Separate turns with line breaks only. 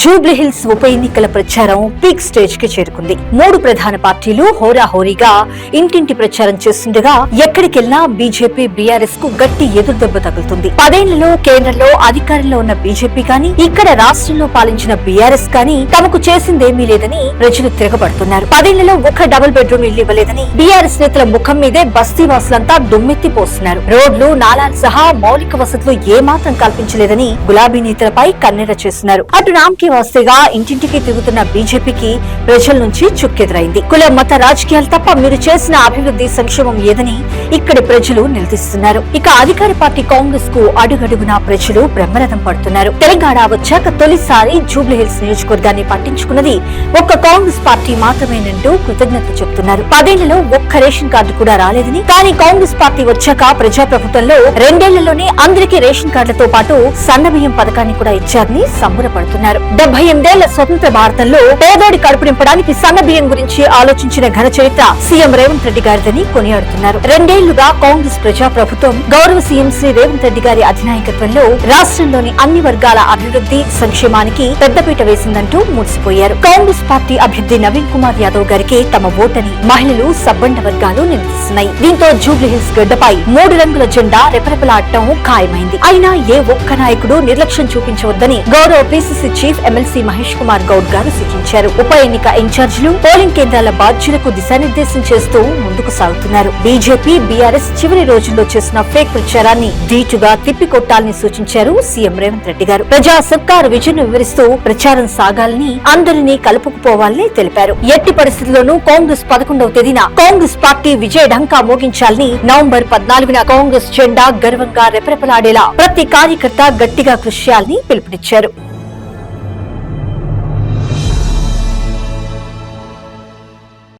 జూబ్లీహిల్స్ ఉప ఎన్నికల ప్రచారం పీక్ స్టేజ్కి చేరుకుంది. మూడు ప్రధాన పార్టీలు హోరాహోరీగా ఇంటింటి ప్రచారం చేస్తుండగా ఎక్కడికెళ్ళినా బీజేపీ బీఆర్ఎస్కు గట్టి ఎదురుదెబ్బ తగులుతుంది. పదేళ్ళలో కేంద్రంలో అధికారంలో ఉన్న బీజేపీ కానీ ఇక్కడ రాష్ట్రంలో పాలించిన బీఆర్ఎస్ కానీ తమకు చేసిందేమీ లేదని ప్రజలు తిరగబడుతున్నారు. పదేళ్ళలో ఒక్క డబుల్ బెడ్రూమ్ ఇల్లు ఇవ్వలేదని బీఆర్ఎస్ నేతల ముఖం మీదే బస్తీ వాసులంతా దుమ్మెత్తి పోస్తున్నారు. రోడ్లు నాలాలు సహా మౌలిక వసతులు ఏమాత్రం కల్పించలేదని గులాబీ నేతలపై కన్నెర చేస్తున్నారు. అటు రామ్కి వస్తేగా ఇంటింటికి తిరుగుతున్న బీజేపీకి ప్రజల నుంచి చుక్కెదురైంది. కుల మత రాజకీయాలు తప్ప మీరు చేసిన అభివృద్ధి సంక్షేమం ఏదని ఇక్కడి ప్రజలు నిలదీస్తున్నారు. ఇక అధికార పార్టీ కాంగ్రెస్కు అడుగడుగున ప్రజలు బ్రహ్మరథం పడుతున్నారు. తెలంగాణ వచ్చాక తొలిసారి జూబ్లీహిల్స్ నియోజకవర్గాన్ని పట్టించుకున్నది ఒక్క కాంగ్రెస్ పార్టీ మాత్రమేనంటూ కృతజ్ఞత చెబుతున్నారు పదేళ్ళలో ఒక్క రేషన్ కార్డు కూడా రాలేదని కానీ కాంగ్రెస్ పార్టీ వచ్చాక ప్రజాప్రభుత్వంలో రెండేళ్ళలోనే అందరికీ రేషన్ కార్డులతో పాటు సన్నబియ్యం పథకాన్ని కూడా ఇచ్చారని సంబరపడుతున్నారు. డెబ్బై ఎనిమిదేళ్ళ స్వతంత్ర భారతంలో పేదోడి కడుపు నింపడానికి సన్నబియ్యం గురించి ఆలోచించిన ఘన చరిత్ర సీఎం రేవంత్ రెడ్డి గారిదని కొనియాడుతున్నారు. రెండేళ్ళుగా కాంగ్రెస్ ప్రజా ప్రభుత్వం గౌరవ సీఎం శ్రీ రేవంత్ రెడ్డి గారి అధినాయకత్వంలో రాష్ట్రంలోని అన్ని వర్గాల అభివృద్ధి సంక్షేమానికి పెద్దపీట వేసిందంటూ మురిసిపోయారు. కాంగ్రెస్ పార్టీ అభ్యర్థి నవీన్ కుమార్ యాదవ్ గారికి తమ ఓటని మహిళలు సబ్బండ వర్గాలు నిందిస్తున్నాయి దీంతో జూబ్లీహిల్స్ గడ్డపై మూడు రంగుల జెండా రెపరెపలాడటం ఖాయమైంది. అయినా ఏ ఒక్క నాయకుడు నిర్లక్ష్యం చూపించవద్దని గౌరవ PCC chief MLC Mahesh Kumar Goud గారు సూచించారు. ఉప ఎన్నిక ఇన్ఛార్జీలు పోలింగ్ కేంద్రాల బాధ్యులకు దిశానిర్దేశం చేస్తూ ముందుకు సాగుతున్నారు. బీజేపీ బీఆర్ఎస్ చివరి రోజుల్లో చేసిన ఫేక్ ప్రచారాన్ని ధీటుగా తిప్పికొట్టాలని సూచించారు సీఎం రేవంత్ రెడ్డి గారు. ప్రజా సర్కారు విజయం వివరిస్తూ ప్రచారం సాగాలని అందరినీ కలుపుకుపోవాలని తెలిపారు. ఎట్టి పరిస్థితుల్లోనూ కాంగ్రెస్ పదకొండవ తేదీన కాంగ్రెస్ పార్టీ విజయ ఢంకా మోగించాలని నవంబర్ పద్నాలుగున కాంగ్రెస్ జెండా గర్వంగా రెపరెపలాడేలా ప్రతి కార్యకర్త గట్టిగా కృషి చేయాలని పిలుపునిచ్చారు.